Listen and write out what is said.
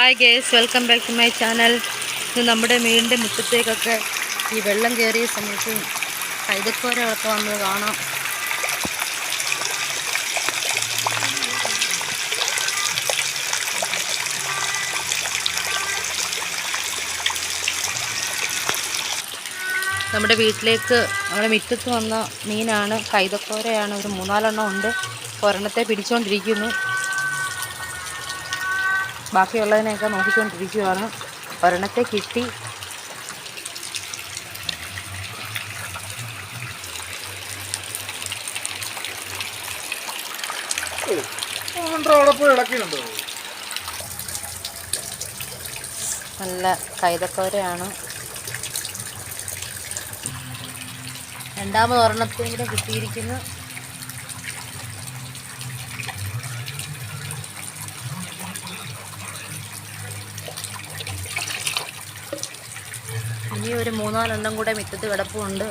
Hi guys welcome back to my channel ഇത് നമ്മുടെ വീടിന്റെ മുറ്റത്തേക്കൊക്കെ ഈ വെള്ളം കയറിയ സമയത്ത് കൈതക്കോരകളൊക്കെ വന്നത് കാണാം. നമ്മുടെ വീട്ടിലേക്ക് നമ്മുടെ മുറ്റത്ത് വന്ന മീനാണ്. കൈതക്കോരയാണ്. ഒരു മൂന്നാലെണ്ണം ഉണ്ട്. ഒരെണ്ണത്തെ പിടിച്ചുകൊണ്ടിരിക്കുന്നു ബാക്കിയുള്ളതിനെയൊക്കെ നോക്കിക്കൊണ്ടിരിക്കുകയാണ് ഒരെണ്ണത്തെ കിട്ടി. നല്ല കൈതക്കോരയാണ്. രണ്ടാമത് ഒരെണ്ണത്തെങ്കിലും കൂടെ കിട്ടിയിരിക്കുന്നു. ഇനി ഒരു മൂന്നാലെണ്ണം കൂടെ മിറ്റത്ത് കിടപ്പുണ്ട്.